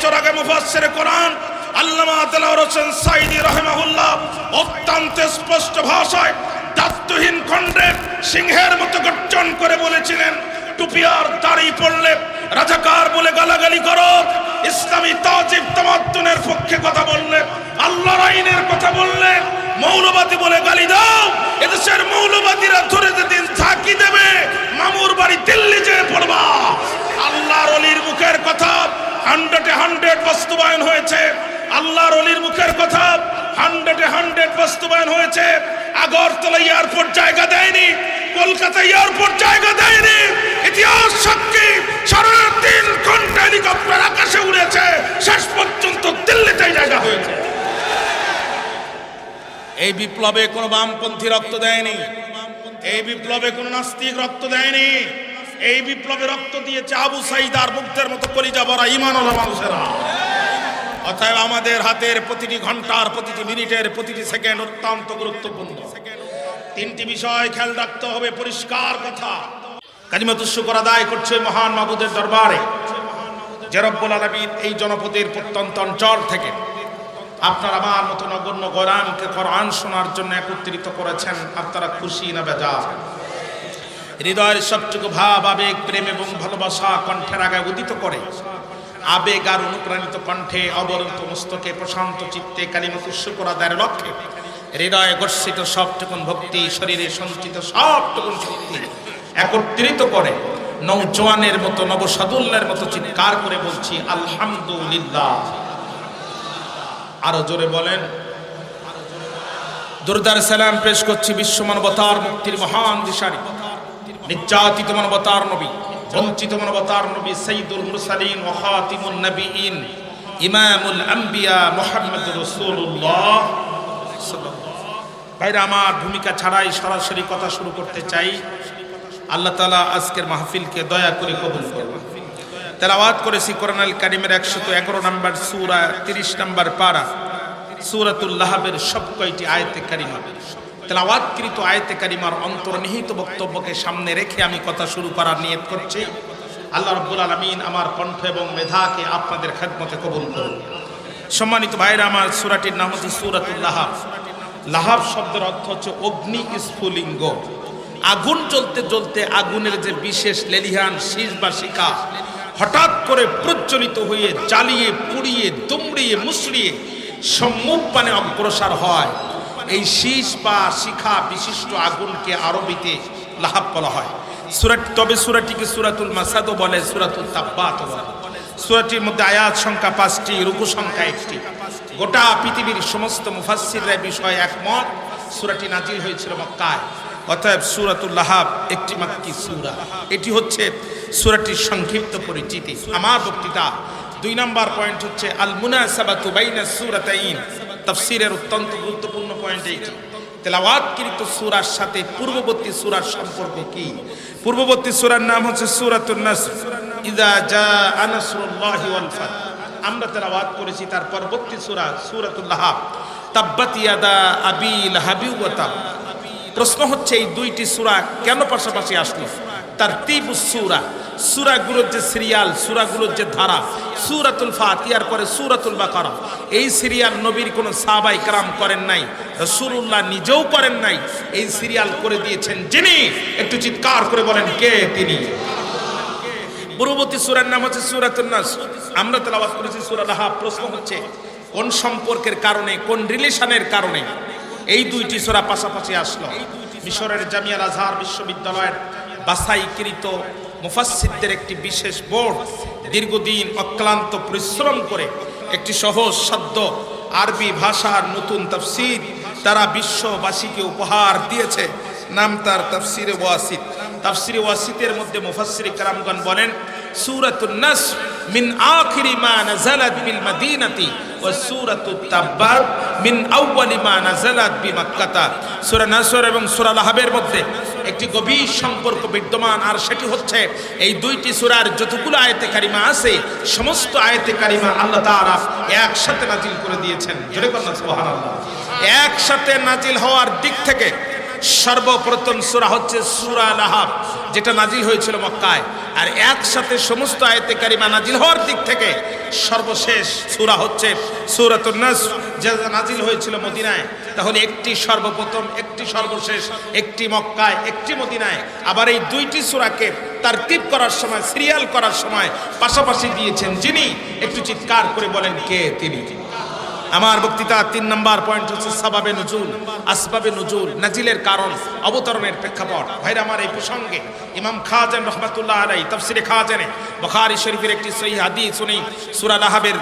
বছর আগে মুফাসসির কোরআন আল্লামা দেলাওয়ার হোসেন সাইদি রহমাহুল্লাহ অত্যন্ত স্পষ্ট ভাষায় দাত্তহীন খণ্ডে সিংহের মতো গর্জন করে বলেছিলেন টুপিয়ার দাড়ি পড়লে রাজাকার বলে গালাগালি করো। ইসলামী তাজিব তামাদ্দুনের পক্ষে কথা বললে, আল্লাহর আইনের কথা বললে মৌলবাদী বলে গালি দাও। এদেশের মৌলবাদীরা ধরে যেদিন ঝাঁকি দেবে, মামুর বাড়ি দিল্লি যেয়ে পড়বা। আল্লাহর অলির মুখের কথা হান্ড্রেডে হান্ড্রেড বাস্তবায়ন হয়েছে। আল্লাহর অলির মুখের কথা হান্ড্রেডে হান্ড্রেড বাস্তবায়ন হয়েছে। আগরতলা এয়ারপোর্ট জায়গা দেয়নি, কলকাতা এয়ারপোর্ট জায়গা দেয়নি। ইতিহাস সাক্ষী তিন ঘণ্টা হেলিকপ্টার আকাশে উড়েছে। শেষ পর্যন্ত দিল্লিতে জায়গা হয়েছে। এই বিপ্লবে কোনো বামপন্থী রক্ত দেয়নি। এই বিপ্লবে কোনো নাস্তিক রক্ত দেয়নি। এই বিপ্লবে রক্ত দিয়েছে আবু সাইদ আর মুক্তের মতো কলিজা ভরা ইমানওয়ালা মানুষেরা। অতএব আমাদের হাতের প্রতিটি ঘণ্টার, প্রতিটি মিনিটের, প্রতিটি সেকেন্ড অত্যন্ত গুরুত্বপূর্ণ। তিনটি বিষয় খেয়াল রাখতে হবে, পরিষ্কার কথা। কাজিমাতুর শুকর আদায় করছে মহান মাবুদের দরবারে। যে রব্বুল আলমিন এই জনপদের প্রত্যন্ত অঞ্চল থেকে আপনার আমার মতো নগণ্য গোরামকে কোরআন শোনার জন্য একত্রিত করেছেন, আপনারা খুশি না বেজার? হৃদয়ের সবটুকু ভাব, আবেগ, প্রেম এবং ভালোবাসা কণ্ঠের আগে উদিত করে, আবেগ আর অনুপ্রাণিত কণ্ঠে অবরন্ত মস্তকে প্রশান্ত চিত্তে কালিমতুর শুকর আদায়ের লক্ষ্যে হৃদয়ে গর্ষিত সবটুকুন ভক্তি, শরীরে সঞ্চিত সবটুকুন শক্তি একত্রিত করে, নৌজওয়ানের মতো নবসাদুল্লের মতো চিৎকার করে বলছি, আলহামদুলিল্লাহ। আরও জোরে বলেন। দুর্দার সালাম পেশ করছি বিশ্ব মানবতার মুক্তির মহান দিশারি। নির্যাতিত মানবতার নবী, বঞ্চিত মানবতার নবী সঈদুল মুরসালিন খাতিমুন নবীন, ইমামুল আম্বিয়া মোহাম্মদ রাসূলুল্লাহ। ভাইরা, আমার ভূমিকা ছাড়াই সরাসরি কথা শুরু করতে চাই। আল্লাহ তাআলা আজকের মাহফিলকে দয়া করে কবুল করুন। তেলাওয়াত করেছি কোরআন আল কারিমের একশত এগারো নম্বর সুরা, তিরিশ নম্বর পারা সুরাতুল্লাহাবের সব কয়টি আয়তে কারিমা। তেলাওয়াতকৃত আয়তে কারিমার অন্তর্নিহিত বক্তব্যকে সামনে রেখে আমি কথা শুরু করার নিয়ত করছি। আল্লাহ রব্বুল আলমিন আমার কণ্ঠ এবং মেধাকে আপনাদের খেদমতে কবুল করুন। সম্মানিত ভাইরা, আমার সুরাটির নাম হচ্ছে সুরাতুল লাহাব। লাহাব শব্দের অর্থ হচ্ছে অগ্নি স্ফুলিঙ্গ। আগুন জ্বলতে জ্বলতে আগুনের যে বিশেষ লেলিহান শীষ বা শিখা, হঠাৎ করে প্রজ্বলিত হয়ে জ্বালিয়ে, পুড়িয়ে, দুমড়িয়ে মুসড়িয়ে সম্মুখ পানে অগ্রসর হয়। এই শীষ বা শিখা বিশিষ্ট আগুনকে আরবিতে লাহাব বলা হয়। সুরাট তবে সুরাটিকে সুরাতুল মাসাদও বলে, সুরাতুল তাব্বাত বলে। সুরাটির মধ্যে আয়াত সংখ্যা পাঁচটি, রুকু সংখ্যা একটি। গোটা পৃথিবীর সমস্ত মুফাসসিররা বিষয়ে একমত। সুরাটি নাজিল হয়েছিল মক্কায়। অতএব সুরাতুল লাহাব একটি মাক্কি সুরা। এটি হচ্ছে সুরাটির সংক্ষিপ্ত পরিচিতি। আমার বক্তৃতা। দুই নম্বর পয়েন্ট হচ্ছে, আল মুনাসাবাতু বাইনা সুরাতাইন। তাফসীরের অত্যন্ত গুরুত্বপূর্ণ পয়েন্ট এইটি তেলাওয়াতকৃত সূরার সাথে পূর্ববর্তী সুরার সম্পর্ক কি? পূর্ববর্তী সুরার নাম হচ্ছে সূরাতুন নাসর। ইযা জাআ নাসরুল্লাহি ওয়াল ফাত। আমরা তেলাওয়াত করেছি, তার পরবর্তী সূরা সূরাতুল লাহাব। তাব্বাত ইয়াদা আবি লাহাবি ওয়া তাব। প্রশ্ন হচ্ছে, এই দুইটি সুরা কেন পাশাপাশি আসলো? তার তিবু সূরা। সূরাগুলোর যে সিরিয়াল, সুরাগুলোর যে ধারা, সূরাতুল ফাতিহার পরে সূরাতুল বাকারা। এই সিরিয়াল নবীর কোনো সাহাবাই কারাম করেন নাই, রাসূলুল্লাহ নিজেও করেন নাই। এই সিরিয়াল করে দিয়েছেন যিনি, একটু চিৎকার করে বলেন, কে তিনি? পূর্ববর্তী সূরার নাম হচ্ছে সূরাতুন নাস। আমরা তেলাওয়াত করেছি সূরা লাহাব। প্রশ্ন হচ্ছে, কোন সম্পর্কের কারণে, কোন রিলেশনের কারণে এই দুইটি সূরা পাশাপাশি আসলো। মিশরের জামিয়াল আজহার বিশ্ববিদ্যালয়ের বাছাইকৃত মুফাসসিরদের একটি বিশেষ বোর্ড দীর্ঘদিন অক্লান্ত পরিশ্রম করে একটি সহজ সাধ্য আরবি ভাষার নতুন তাফসীর তারা বিশ্ববাসীকে উপহার দিয়েছে। নাম তার তাফসিরে ওয়াসিদ তাফসিরে ওয়াসিদের মধ্যে মুফাসসির কারামগণ বলেন, সূরাতুন নাস মিন আখিরি মা নাযালাত বিল মাদিনাতি এবং সূরা লাহাবের মধ্যে একটি গভীর সম্পর্ক বিদ্যমান, আর সেটি হচ্ছে এই দুইটি সুরার যতগুলো আয়াতে কারিমা আছে, সমস্ত আয়াতে কারিমা আল্লাহ একসাথে নাজিল করে দিয়েছেন। একসাথে নাজিল হওয়ার দিক থেকে সর্বপ্রথম সূরা হচ্ছে সুরা লাহাব, যেটা নাজিল হয়েছিল মক্কায়। আর একসাথে সমস্ত আয়াতে কারিমা নাজিল হওয়ার দিক থেকে সর্বশেষ সূরা হচ্ছে সূরাতুন নাস যেটা নাজিল হয়েছিল মদিনায়। তাহলে একটি সর্বপ্রথম, একটি সর্বশেষ, একটি মক্কায়, একটি মদিনায়। আবার এই দুইটি সূরাকে তারতিব করার সময়, সিরিয়াল করার সময় পাশাপাশি দিয়েছেন যিনি। একটু চিৎকার করে বলেন কে তিনি? আমার বক্তৃতা তিন নম্বর পয়েন্ট হচ্ছে সাবাবে নজুল, আসবাবে নজুল, নাজিলের কারণ, অবতরণের প্রেক্ষাপট। ভাইরা আমার এই প্রসঙ্গে ইমাম খাজান রহমাতুল্লাহ আলাই তফসিরে খাজানে বখারি শরীফের একটি সহি হাদিস উনি সূরা লাহাবের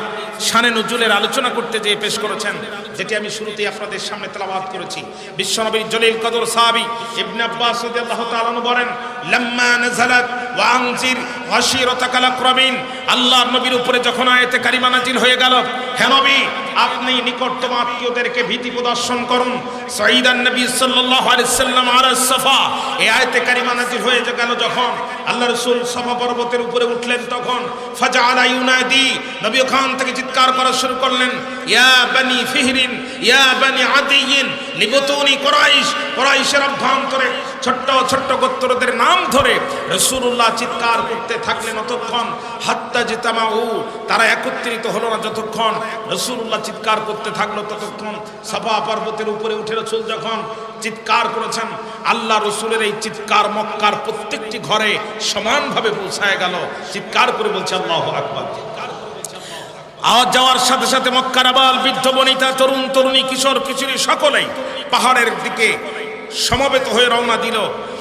শানে নজুলের আলোচনা করতে যেয়ে পেশ করেছেন, যেটি আমি শুরুতেই আপনাদের সামনে তেলাওয়াত করেছি। বিশ্বনবীর জলিল কদর সাহাবী ইবনে আব্বাস রাদিয়াল্লাহু তাআলা বলেন, লাম্মা নাযালাত ওয়া আনজির আশিরাতাকাল আকরামিন আল্লাহর নবীর উপরে যখন আয়াতে কারিমা নাজিল হয়ে গেল, হে নবী, আপনি নিকটতম আত্মীয়দেরকে ভীতি প্রদর্শন করুন। সঈদান নবী সাল্লাম আলা সাফা এই আয়াতে কারিমা নাজিল হয়ে গেল যখন আল্লাহ রাসূল সাফা পর্বতের উপরে উঠলেন তখন, ফাজআলা ইউনাদি, নবী ওখান থেকে চিৎকার করা শুরু করলেন, ইয়া বানি ফিহরিন, ইয়া বানি আদিয়িন লিবতুনি কুরাইশ, কুরাইশের অভ্যন্তরে ছোট্ট ছোট্ট গোত্রদের নাম ধরে রসুল্লাহ চিৎকার করতে থাকলেন অতক্ষণ। হাত্তা জিতামাউ, তারা একত্রিত হলো না যতক্ষণ। রসুল্লাহ চিৎকার করতে থাকল ততক্ষণ। সাফা পর্বতের উপরে উঠে রসুল যখন চিৎকার করেছেন, আল্লাহ রসুলের এই চিৎকার মক্কার প্রত্যেকটি ঘরে সমানভাবে পৌঁছায় গেল। চিৎকার করে বলছে, আল্লাহ আকবর। আওয়াজ যাওয়ার সাথে সাথে মক্কার আবাল, বৃদ্ধ, বনিতা, তরুণ, তরুণী, কিশোর, কিশোরী সকলেই পাহাড়ের দিকে সমবেত হয়ে রওনা দিল।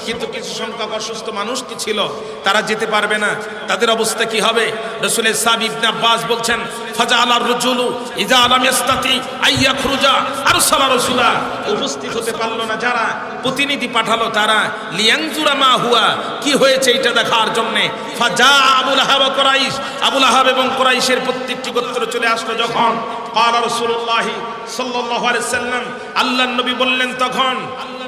কিন্তু কিছু সংখ্যক অসুস্থ মানুষ কি ছিল, তারা যেতে পারবে না। তাদের অবস্থা কি হবে? রসুলের সাব ইবনে আব্বাস বলছেন ফাজা আলার রুজুলু ইজা আলাম ইস্তাতি আইয়া খুরুজা আর সালা রসুলা। উপস্থিত হতে পারল না যারা, প্রতিনিধি পাঠালো তারা লিয়াংজুরা মা হুয়া, কি হয়েছে এটা দেখার জন্যে? ফাজা আবুল আহাব করাইস আবুল আহাব এবং করাইশের প্রত্যেকটি গোত্র চলে আসলো যখন। পালা রসুল্লাহি সাল্লাহ সাল্লাম আল্লাহ নবী বললেন তখন আল্লাহ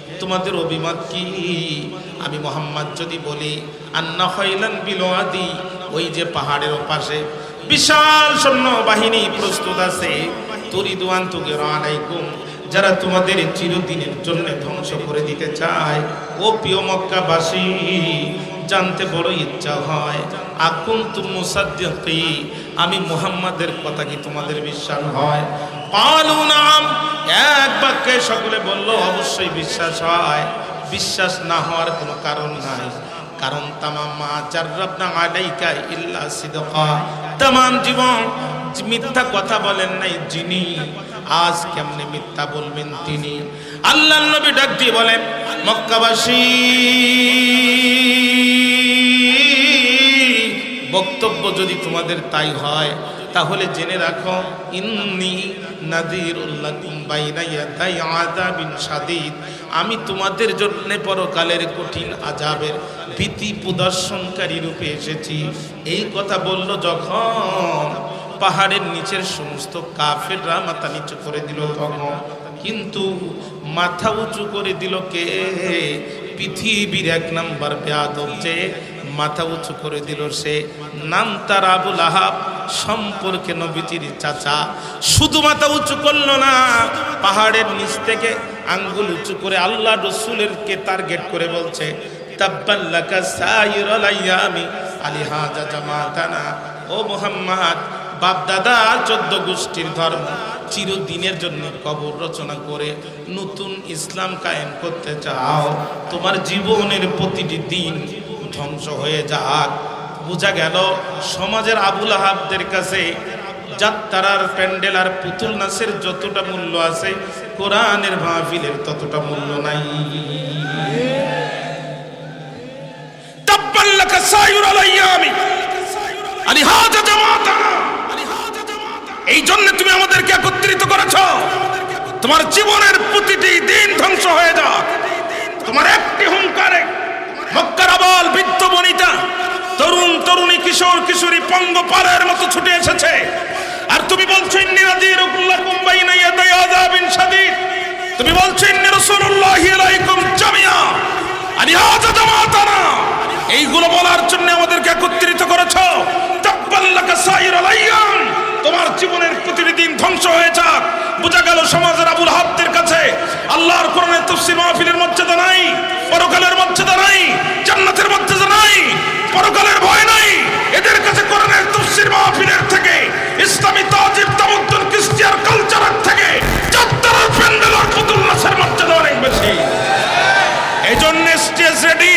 তোমাদের অভিমত কি? আমি মোহাম্মদ যদি বলি, আন্না ফাইলান বিলওয়াদি, ওই যে পাহাড়ের পাশে বিশাল সৈন্য বাহিনী প্রস্তুত আছে। তুরিদুয়ান তুগিরা আলাইকুম, যারা তোমাদের চিরদিনের জন্য ধ্বংস করে দিতে চায়। ও প্রিয় মক্কাবাসী, জানতে বড় ইচ্ছা হয়। আকুম তুম আমি মুহাম্মাদের কথা কি তোমাদের বিশ্বাস হয়? পালু নাম। এক বাক্যে সকলে বলল, অবশ্যই বিশ্বাস হয়। বিশ্বাস না হওয়ার কোনো কারণ নাই। কারণ তামাম মা জাররাবনা আলাইকা ইল্লা সিদকা। তামাম জীবন মিথ্যা কথা বলেন নাই যিনি। আজ কেমনে মিথ্যা বলবেন তিনি? আল্লাহ নবী ডাক দিয়ে বলেন, মক্কাবাসী, বক্তব্য যদি তোমাদের তাই হয় তাহলে জেনে রাখো, ইন্নি শাদীদ। আমি তোমাদের জন্য পরকালের কঠিন আজাবের ভীতি প্রদর্শনকারী রূপে এসেছি। এই কথা বলল যখন পাহাড়ের নিচের সমস্ত কাফেররা মাথা নিচু করে দিল, তখন কিন্তু মাথা উঁচু করে দিল কে? পৃথিবীর এক নাম্বার বেয়াদব যে মাথা উঁচু করে দিল সে, নাম তার আবুল আহাব, সম্পর্কে নবীজির চাচা। শুধু মাথা উঁচু করল না, পাহাড়ের নিচ থেকে আঙ্গুল উঁচু করে আল্লাহ রসুলের কে টার্গেট করে বলছে ও চিরদিনের জন্য কবর রচনা করে নতুন ইসলাম কায়েম করতে চাও। তোমার জীবনের প্রতিটি দিন ধ্বংস হয়ে যাক। বোঝা গেল, সমাজের আবুল আহাবদের কাছে যাত্রার প্যান্ডেল আর পুতুল নাচের যতটা মূল্য আছে, কোরআনের মাহফিলের ততটা মূল্য নাই। এই জন্য তুমি আমাদেরকে একত্রিত করেছ। তোমার জীবনের প্রতিটি দিন ধ্বংস হয়ে যাক। তোমার একটি হুঙ্কারে এইগুলো বলার জন্য আমাদেরকে একত্রিত করেছ। তাব্বাল্লাকা তোমার জীবনের প্রতিটি ধ্বংস হয়ে যাক। বোঝা গেল সমাজের আবুল হাবদের কাছে আল্লাহর কোরআনের তফসির মাহফিলের মর্যাদা নাই। পরকালের পরকালের ভয় নাই। এদের কাছে কোরআনের তফসির মাহফিলের থেকে, ইসলামী তাজিব তামদ্দুন ক্রিশ্চিয়ান কালচারের থেকে চাত্তারের প্যান্ডেল ফুতুল মর্যাদা অনেক বেশি। এই জন্য স্টেজ রেডি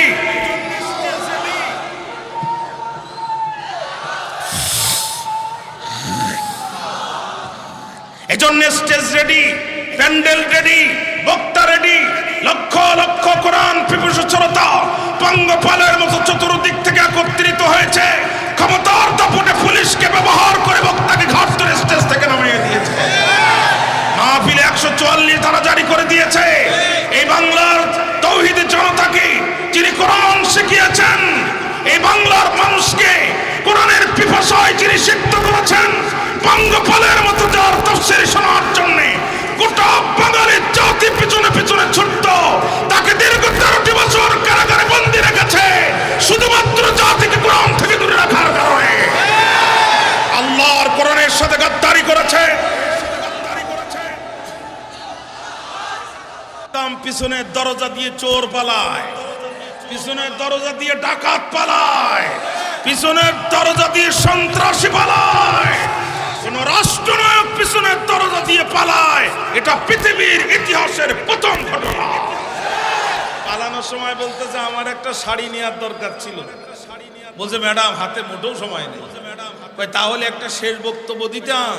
এজন্য স্টেজ রেডি প্যান্ডেল রেডি বক্তা রেডি লক্ষ লক্ষ কোরআন পিপুষ শ্রোতা পঙ্গপালের মতো চতুর্দিক থেকে একত্রিত হয়েছে। ক্ষমতার দাপটে পুলিশকে ব্যবহার করে বক্তাকে ঘাট ধরে স্টেজ থেকে নামিয়ে দিয়েছে। মাহফিলে একশো চুয়াল্লিশ ধারা জারি করে দিয়েছে। এই বাংলার তৌহিদ জনতাকে যিনি কোরআন শিখিয়েছেন, এই বাংলার মানুষকে কোরআনের পিপাসায় যিনি সিদ্ধ করেছেন পঙ্গপালের মতো যার তফসির শোনার জন্য গোটা বাঙালির জাতি পিছনে পিছনের দরজা দিয়ে চোর পালায় পিছনের দরজা দিয়ে ডাকাত পালায় পিছনের দরজা দিয়ে সন্ত্রাসী পালায়, কোন রাষ্ট্রনায়ক পিছনের দরজা দিয়ে পালায়, এটা পৃথিবীর ইতিহাসের প্রথম ঘটনা। পালানোর সময় বলতেছে, আমার একটা শাড়ি নেওয়ার দরকার ছিল। বলছে, ম্যাডাম, হাতে মোটেও সময় নেই। তাহলে একটা শেষ বক্তব্য দিতাম।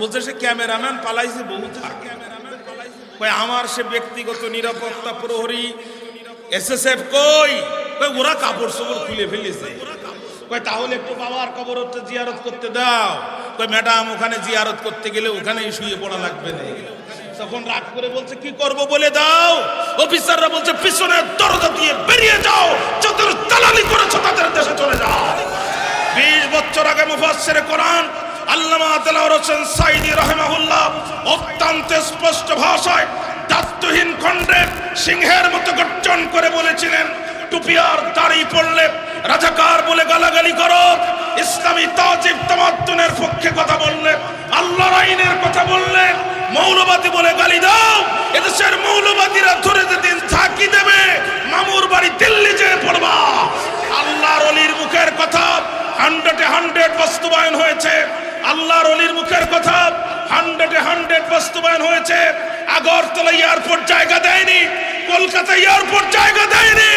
বলছে, সে ক্যামেরাম্যান পালাইছে বহু থাকে। কয়, আমার সে ব্যক্তিগত নিরাপত্তা প্রহরী এসএসএফ কই? কই ওরা কাপড় চোপড় খুলে ফেলেছে। কই তাহলে একটু বাবার কবর কবরটা জিয়ারত করতে দাও। কই ম্যাডাম, ওখানে জিয়ারত করতে গেলে ওখানেই শুয়ে পড়া লাগবে না। তখন রাগ করে বলছে, কি করব বলে দাও? অফিসাররা বলছে, পিছনের দরজা দিয়ে বেরিয়ে যাও। যাদের দালালি করেছ, তাদের দেশে চলে যাও। বিশ বছর আগে মুফাসসির কোরআন আল্লামা দেলাওয়ার হোসেন সাইদি রহমাহুল্লাহ অত্যন্ত স্পষ্ট ভাষায় দাত্তহীন খণ্ডে সিংহের মতো গর্জন করে বলেছিলেন, টুপি আর দাড়ি পড়লে রাজাকার বলে গালাগালি করো। ইসলামী তাজিব তামাদ্দুনের পক্ষে কথা বললে, আল্লাহর আইনের কথা বললে, মৌলবাদী বলে গালি দাও। এদেশের মৌলবাদীরা ধরে যেদিন ঝাঁকি দেবে, মামুর বাড়ি দিল্লি যেয়ে পড়বা। আল্লাহর অলির মুখের কথা হান্ড্রেডে হান্ড্রেড বাস্তবায়ন হয়েছে। আল্লাহর অলির মুখের কথা হান্ড্রেডে হান্ড্রেড বাস্তবায়ন হয়েছে। আগরতলা এয়ারপোর্ট জায়গা দেয়নি, কলকাতা এয়ারপোর্ট জায়গা দেয়নি।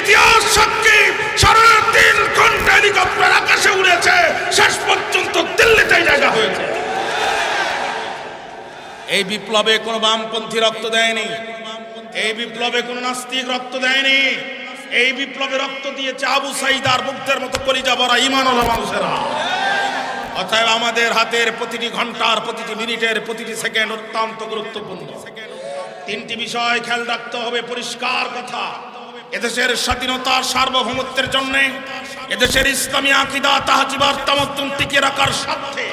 ইতিহাস সাক্ষী সাড়ে তিন ঘণ্টা হেলিকপ্টার আকাশে উড়েছে, শেষ পর্যন্ত দিল্লিতে জায়গা হয়েছে। এই বিপ্লবে কোনো বামপন্থী রক্ত দেয়নি, এই বিপ্লবে কোনো নাস্তিক রক্ত দেয়নি, এই বিপ্লবে রক্ত দিয়েছে আবু সাইদ আর মুগ্ধের মতো কলিজা ভরা ইমানওয়ালা মানুষেরা। অতএব আমাদের হাতের প্রতিটি ঘণ্টার, প্রতিটি মিনিটের, প্রতিটি সেকেন্ড অত্যন্ত গুরুত্বপূর্ণ। তিনটি বিষয় খেয়াল রাখতে হবে, পরিষ্কার কথা। এদেশের স্বাধীনতার সার্বভৌমত্বের জন্য, এদেশের ইসলামী আকিদা তাহাজিবার তামদ্দুন টিকিয়ে রাখার স্বার্থে,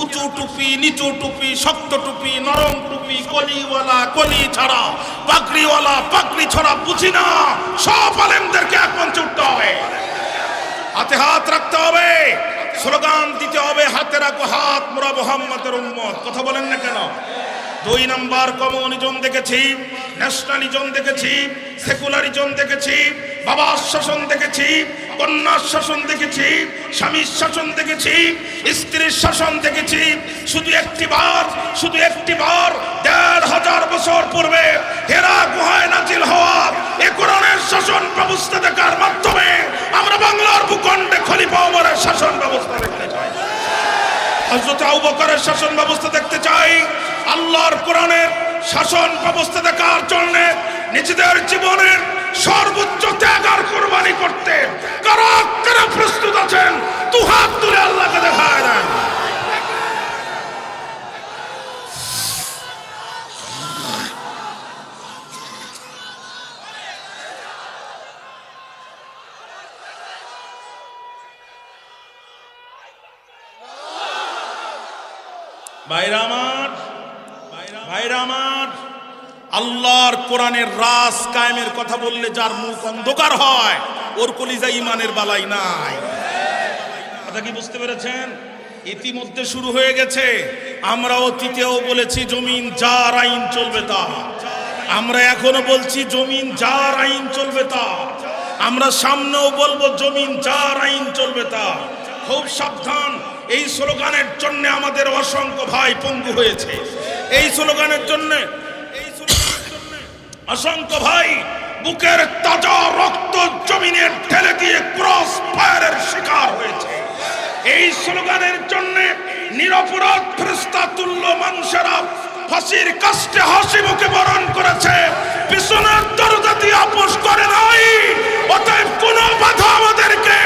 উঁচু টুপি, নিচু টুপি, শক্ত টুপি, নরম টুপি, কলিওয়ালা, কলি ছাড়া, পাগড়িওয়ালা, পাগড়ি ছড়া বুঝি না। সব আলেমদেরকে এক মঞ্চে উঠতে হবে। হাতে হাত রাখতে হবে। স্লোগান দিতে হবে হাতে রাখো হাত মোরা মোহাম্মদের উম্মত। কথা বলেন না কেন? দুই নাম্বার কমিউনিজম দেখেছি ন্যাশনালিজম দেখেছি সেকুলারিজম দেখেছি বাবার শাসন দেখেছি কন্যার শাসন দেখেছি স্বামীর শাসন দেখেছি, স্ত্রীর শাসন দেখেছি। শুধু একটি বার, শুধু একটি বার, দেড় হাজার বছর পূর্বে হেরা গুহায় নাজিল হওয়া এ কোরআনের শাসন ব্যবস্থা দেখার মাধ্যমে আমরা বাংলার ভূখণ্ডে খলিফা ওমরের শাসন ব্যবস্থা দেখতে চাই হজরত আবু শাসন ব্যবস্থা দেখতে চাই। আল্লাহর কোরআনের শাসন ব্যবস্থা দেখার জন্য নিজেদের জীবনের সর্বোচ্চ ত্যাগ কোরবানি করতে। কারা কারা প্রস্তুত আছেন তু হাত তুলে আল্লাহকে দেখায় ভাইরা ভাইরা আমার, আল্লাহর কোরআনের রাস কায়েমের কথা বললে যার মুখ অন্ধকার হয়, ওর কলিজা ইমানের বালাই নাই। কথা কি বুঝতে পেরেছেন? ইতিমধ্যে শুরু হয়ে গেছে। আমরা অতীতেও বলেছি, জমিন যার আইন চলবে তা আমরা এখনও বলছি, জমিন যার আইন চলবে তা আমরা সামনেও বলব, জমিন যার আইন চলবে তা খুব সাবধান এই স্লোগানের জন্য আমাদের অসংখ্য ভাই পঙ্গু হয়েছে। এই স্লোগানের জন্য, এই অসংখ্য ভাই বুকের তাজা রক্ত জমিনে ঠেলে দিয়ে ক্রস ফায়ারের শিকার হয়েছে। এই স্লোগানের জন্য নিরপরাধ ফেরেস্তা তুল্য মানুষেরা ফাঁসির কাস্টে হাসি মুখে বরণ করেছে। পিছনের দরজা দিয়ে আপোষ করে নাই। অতএব কোন বাধা আমাদেরকে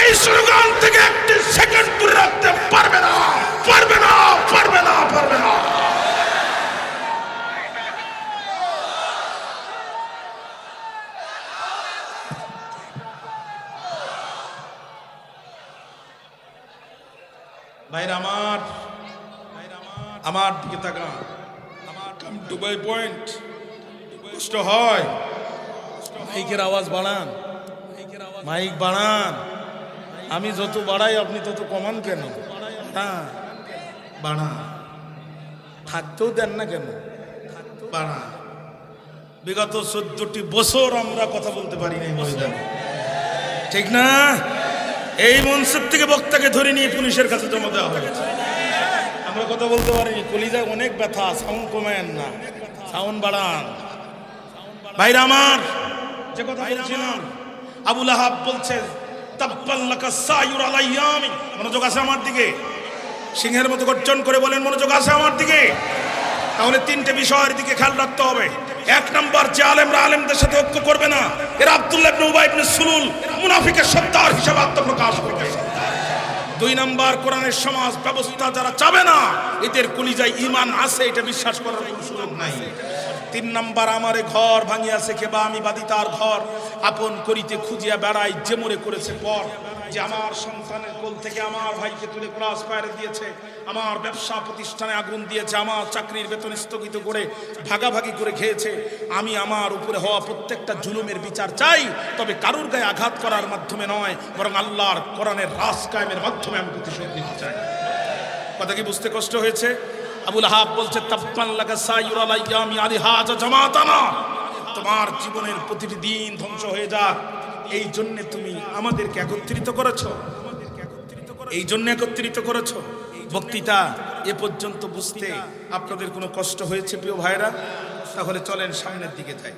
এই স্লোগান থেকে একটি সেকেন্ড পারবে না পারবে না পারবে না পারবে না। আমার আমার দিকে আমার কাম দুবাই পয়েন্ট কষ্ট হয়। মাইকের আওয়াজ বাড়ান, মাইক বাড়ান। আমি যত বাড়াই, আপনি তত কমান কেন? হ্যাঁ বাড়া। থাকতেও দেন না কেন? বাড়া। বিগত চোদ্দটি বছর আমরা কথা বলতে পারি নাই মহিলা ঠিক না? এই মঞ্চের থেকে বক্তাকে ধরে নিয়ে পুলিশের কাছে জমা দেওয়া হয়েছে আমরা কথা বলতে পারিনি কলিজায় অনেক ব্যথা সাউন্ড কমেন না। সাউন্ড বাড়ান। ভাইরা আমার যে কথা বলছিলাম আবুল আহাব বলছে তাব্বাল্লাকা সায়ুর আলাইয়ামি। মনোযোগ আছে আমার দিকে? সিংহের মতো গর্জন করে বলেন, মনোযোগ আছে আমার দিকে? তাহলে তিনটে বিষয়ের দিকে খেয়াল রাখতে হবে। এক নম্বর, যে আলেমরা আলেমদের সাথে ঐক্য করবে না, এরা আবদুল্লাহ ইবনে সুলুল, মুনাফিকের সত্তার হিসাবে আত্মপ্রকাশ করবে। দুই নম্বর, কোরআনের সমাজ ব্যবস্থা যারা চাবে না, এদের কলিজায় ইমান আছে, এটা বিশ্বাস করার কোনো সুযোগ নাই। তিন নম্বর, আমারে ঘর ভাঙিয়াছে কেবা আমি বাদি তার ঘর, আপন করিতে খুঁজিয়া বেড়াই যে মরে করেছে পর। যে আমার সন্তানের কোল থেকে আমার ভাইকে তুলে ক্লাস ফায়ারে দিয়েছে, আমার ব্যবসা প্রতিষ্ঠানে আগুন দিয়েছে, আমার চাকরির বেতন স্থগিত করে ভাগাভাগি করে খেয়েছে, আমি আমার উপরে হওয়া প্রত্যেকটা জুলুমের বিচার চাই, তবে কারুর গায়ে আঘাত করার মাধ্যমে নয়, বরং আল্লাহর কোরআনের রাস কায়েমের মাধ্যমে আমি প্রতিশোধ নিতে চাই। কথা কি বুঝতে কষ্ট হয়েছে? আবুল আহাব বলছে তাব্বান লাগা তোমার জীবনের প্রতিটি দিন ধ্বংস হয়ে যাক। এই জন্যে তুমি আমাদেরকে একত্রিত করেছ। এই জন্য একত্রিত করেছ। বক্তৃতা এ পর্যন্ত বুঝতে আপনাদের কোনো কষ্ট হয়েছে, প্রিয় ভাইরা তাহলে চলেন সামনের দিকে যাই।